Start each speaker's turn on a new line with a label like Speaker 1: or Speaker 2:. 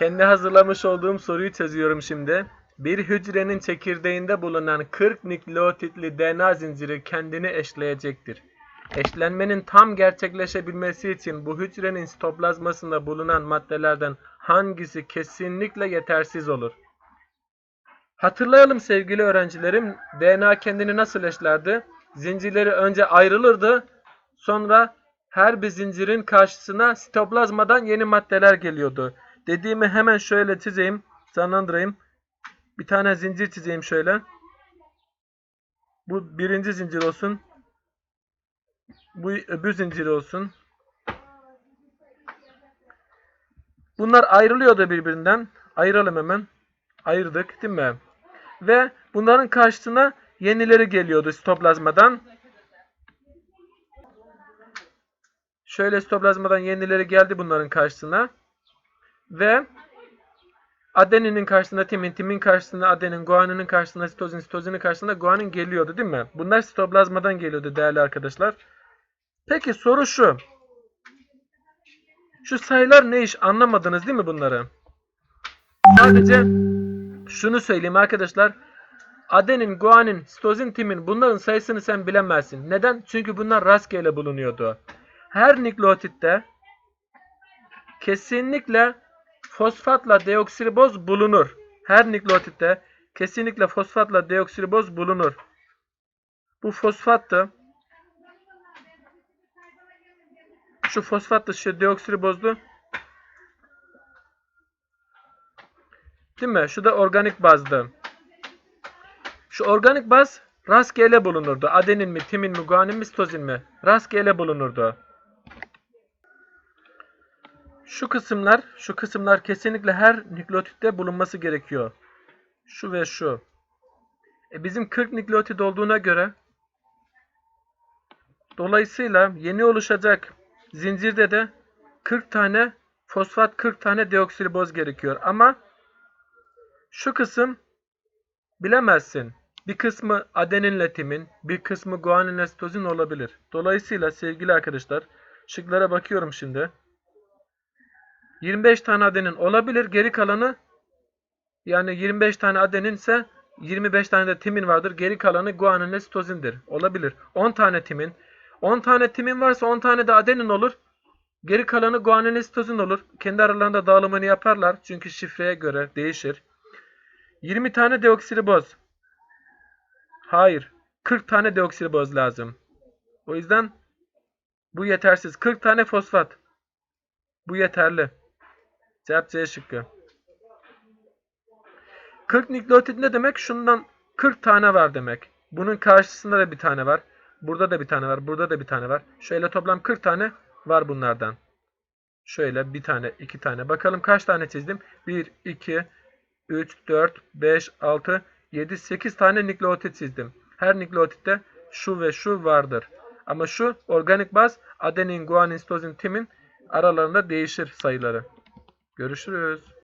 Speaker 1: Kendi hazırlamış olduğum soruyu çözüyorum şimdi. Bir hücrenin çekirdeğinde bulunan 40 nükleotitli DNA zinciri kendini eşleyecektir. Eşlenmenin tam gerçekleşebilmesi için bu hücrenin sitoplazmasında bulunan maddelerden hangisi kesinlikle yetersiz olur? Hatırlayalım sevgili öğrencilerim, DNA kendini nasıl eşlerdi? Zincirleri önce ayrılırdı, sonra her bir zincirin karşısına sitoplazmadan yeni maddeler geliyordu. Dediğimi hemen şöyle çizeyim, canlandırayım. Bir tane zincir çizeyim şöyle. Bu birinci zincir olsun. Bu öbür zincir olsun. Bunlar ayrılıyordu birbirinden. Ayıralım hemen. Ayırdık değil mi? Ve bunların karşısına yenileri geliyordu sitoplazmadan. Şöyle sitoplazmadan yenileri geldi bunların karşısına. Ve adeninin karşısında timin, timin karşısında adenin, guaninin karşısında sitozin, sitozinin karşısında guanin geliyordu değil mi? Bunlar sitoplazmadan geliyordu değerli arkadaşlar. Peki soru şu. Şu sayılar ne iş anlamadınız değil mi bunları? Sadece şunu söyleyeyim arkadaşlar. Adenin, guanin, sitozin, timin bunların sayısını sen bilemezsin. Neden? Çünkü bunlar rastgele bulunuyordu. Her nükleotitte kesinlikle fosfatla deoksiriboz bulunur. Her nükleotitte kesinlikle fosfatla deoksiriboz bulunur. Bu fosfattı. Şu fosfat dışı deoksiribozdu. Değil mi? Şu da organik bazdı. Şu organik baz rastgele bulunurdu. Adenin mi, timin mi, guanin mi, sitozin mi? Rastgele bulunurdu. Şu kısımlar, şu kısımlar kesinlikle her nükleotitte bulunması gerekiyor. Şu ve şu. E bizim 40 nükleotit olduğuna göre dolayısıyla yeni oluşacak zincirde de 40 tane fosfat 40 tane deoksiriboz gerekiyor. Ama şu kısım bilemezsin. Bir kısmı adeninle timin, bir kısmı guaninle sitozin olabilir. Dolayısıyla sevgili arkadaşlar şıklara bakıyorum şimdi. 25 tane adenin olabilir. Geri kalanı yani 25 tane adenin ise 25 tane de timin vardır. Geri kalanı guaninle sitozindir. Olabilir. 10 tane timin. 10 tane timin varsa 10 tane de adenin olur. Geri kalanı guaninle sitozin olur. Kendi aralarında dağılımını yaparlar. Çünkü şifreye göre değişir. 20 tane deoksiriboz. Hayır. 40 tane deoksiriboz lazım. O yüzden bu yetersiz. 40 tane fosfat. Bu yeterli. Cevap C şıkkı. 40 nükleotit ne demek? Şundan 40 tane var demek. Bunun karşısında da bir tane var. Burada da bir tane var. Burada da bir tane var. Şöyle toplam 40 tane var bunlardan. Şöyle bir tane, iki tane. Bakalım kaç tane çizdim? 1, 2, 3, 4, 5, 6, 7, 8 tane nükleotit çizdim. Her nükleotitte şu ve şu vardır. Ama şu organik baz adenin, guanin, sitozin, timin aralarında değişir sayıları. Görüşürüz.